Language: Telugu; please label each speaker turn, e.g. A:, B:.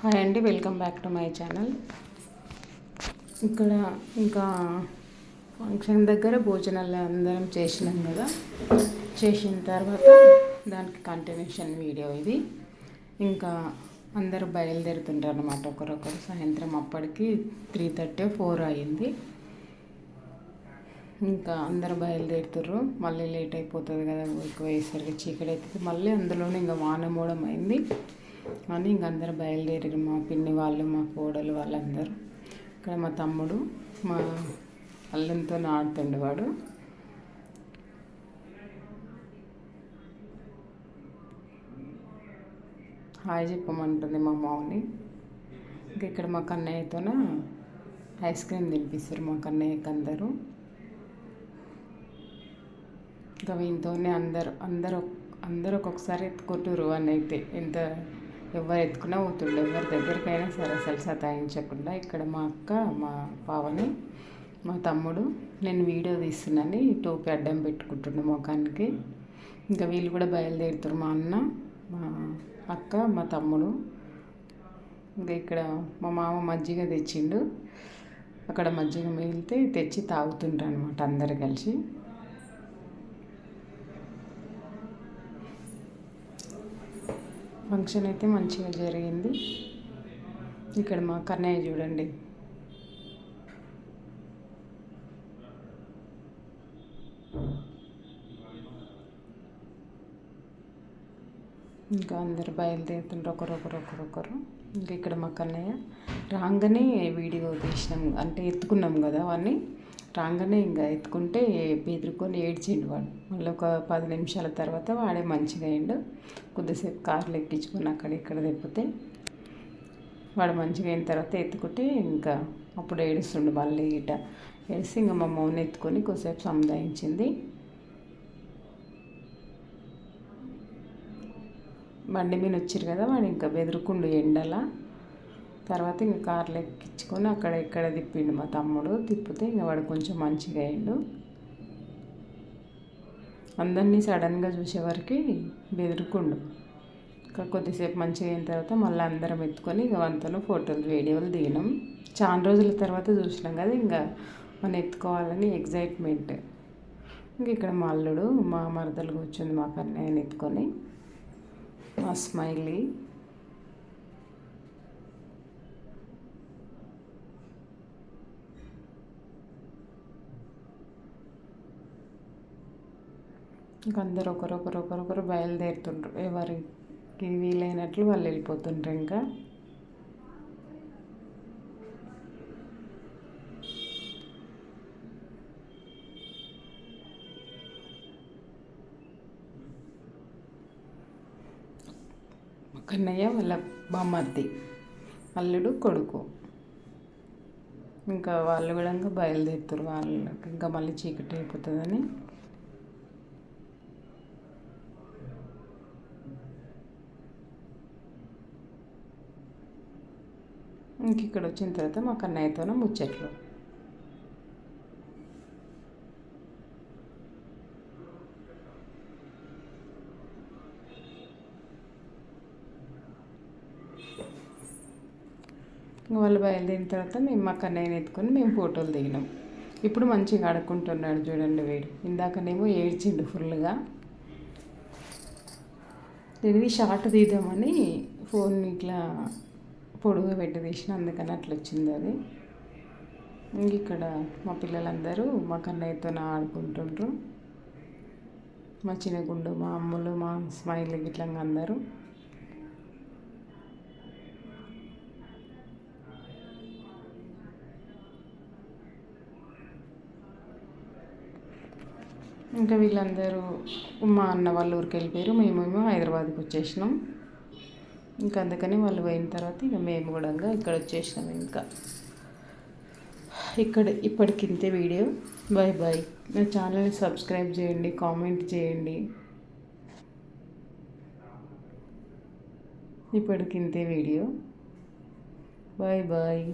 A: హాయ్ అండి welcome back to my channel. ఇక్కడ ఇంకా ఫంక్షన్ దగ్గర భోజనాలు అందరం చేసినాం కదా. చేసిన తర్వాత దానికి కంటిన్యూషన్ వీడియో ఇది. ఇంకా అందరూ బయలుదేరుతుంటారు అనమాట ఒకరొకరు. సాయంత్రం అప్పటికి త్రీ థర్టీ ఫోర్ అయింది. ఇంకా అందరు బయలుదేరుతుర్రు. మళ్ళీ లేట్ అయిపోతుంది కదా ఎక్కువ వేసరికి చీకటి అవుతుంది మళ్ళీ అందులోనే ఇంకా వాన మూడం అయింది. అని ఇంక అందరు బయలుదేరారు మా పిన్ని వాళ్ళు మా కోడలు వాళ్ళందరూ. ఇక్కడ మా తమ్ముడు మా అల్లంతో ఆడుతుండే వాడు. హాయ్ చెప్పమంటుంది మా మామని ఇంకా ఇక్కడ మా కన్నయ్యతోన ఐస్ క్రీమ్ తినిపిస్తారు మా కన్నయ్యకి అందరూ ఇంకా వీనితోనే అందరు అందరు అందరు ఒక్కొక్కసారి ఎత్తుకుంటారు అని అయితే ఎంత ఎవరు ఎత్తుకున్నా పోతుండే. ఎవరి దగ్గరికైనా సరే అసలు సతాయించకుండా ఇక్కడ మా అక్క మా పావని మా తమ్ముడు నేను వీడియో తీస్తున్నాను. టోపీ అడ్డం పెట్టుకుంటుండే ముఖానికి. ఇంకా వీళ్ళు కూడా బయలుదేరుతారు మా అన్న మా అక్క మా తమ్ముడు. ఇంకా ఇక్కడ మా మామ మజ్జిగ తెచ్చిండు. అక్కడ మజ్జిగ మిగిలితే తెచ్చి తాగుతుంటారు అనమాట అందరు కలిసి. ఫంక్షన్ అయితే మంచిగా జరిగింది. ఇక్కడ మా కన్నయ్య చూడండి. ఇంకా అందరు బయలుదేరుతుంటారు ఒకరు ఒకరు ఇంకా ఇక్కడ మా కన్నయ్య రాగానే వీడియో తీసినాం. అంటే ఎత్తుకున్నాం కదా అవన్నీ రాగానే ఇంకా ఎత్తుకుంటే బెదిరుకొని ఏడ్చిండు వాడు. మళ్ళీ ఒక పది నిమిషాల తర్వాత వాడే మంచిగా అయిండు. కొద్దిసేపు కార్లు ఎక్కించుకొని అక్కడ ఇక్కడ తెప్పితే వాడు మంచిగా అయిన తర్వాత ఎత్తుకుంటే ఇంకా అప్పుడు ఏడుస్తుండు మళ్ళీ ఇట. ఏడిసి ఇంకా మా మౌని ఎత్తుకొని కొద్దిసేపు సముదాయించింది. బండి మీద వచ్చారు కదా వాడు ఇంకా బెదురుకుండు ఎండలా. తర్వాత ఇంక కార్లు ఎక్కించుకొని అక్కడ ఇక్కడ తిప్పిండు మా తమ్ముడు. తిప్పితే ఇంక వాడు కొంచెం మంచిగా అయ్యిండు అందరినీ సడన్గా చూసేవారికి బెదురుకుండు. ఇంకా కొద్దిసేపు మంచిగా అయిన తర్వాత మళ్ళీ అందరం ఎత్తుకొని ఇక వంతలో ఫోటోలు వీడియోలు దిగినాం. చాలా రోజుల తర్వాత చూసినాం కదా ఇంకా మనం ఎత్తుకోవాలని ఎగ్జైట్మెంట్ ఇంక ఇక్కడ మా అల్లుడు మా మరదలు కూర్చుంది మా కన్నయ్యని ఎత్తుకొని. మా స్మైలీ. ఇంక అందరు ఒకరొకరు ఒకరొకరు బయలుదేరుతుండ్రు. ఎవరికి వీలైనట్లు వాళ్ళు వెళ్ళిపోతుండ్రు ఇంకా. కన్నయ్య వాళ్ళ బామ్మద్ది అల్లుడు కొడుకు. ఇంకా వాళ్ళు కూడా బయలుదేరుతారు. వాళ్ళకి ఇంకా మళ్ళీ చీకటి అయిపోతుందని. ఇంక ఇక్కడ వచ్చిన తర్వాత మా కన్నయ్యతోనే ముచ్చట్లు. వాళ్ళు బయలుదేరిన తర్వాత మేము మా కన్నయ్యని ఎత్తుకొని మేము ఫోటోలు దిగినాం. ఇప్పుడు మంచిగా ఆడుకుంటున్నాడు చూడండి వీడు. ఇందాకనేమో ఏడ్చిండు ఫుల్గా ఇది షార్ట్ తీద్దామని ఫోన్ ఇట్లా పొడుగు పెట్టి తీసిన అందుకని అట్లా వచ్చింది అది. ఇక్కడ మా పిల్లలందరూ మా కన్నయ్యతో ఆడుకుంటుండ్రు. మా చిన్నగుండు మా అమ్ములు మా స్మైల్ గిట్లంగా అందరూ. ఇంకా వీళ్ళందరూ మా అన్న వాళ్ళ ఊరికి వెళ్ళిపోయారు. మేమేమో హైదరాబాద్కి వచ్చేసినాం. ఇంకా అందుకని వాళ్ళు పోయిన తర్వాత ఇక మేము కూడా ఇక్కడ వచ్చేసినాం ఇంకా. ఇక్కడ ఇప్పటికింతే వీడియో. బాయ్ బాయ్ నా ఛానల్ని సబ్స్క్రైబ్ చేయండి కామెంట్ చేయండి. ఇప్పటికింతే వీడియో. Bye bye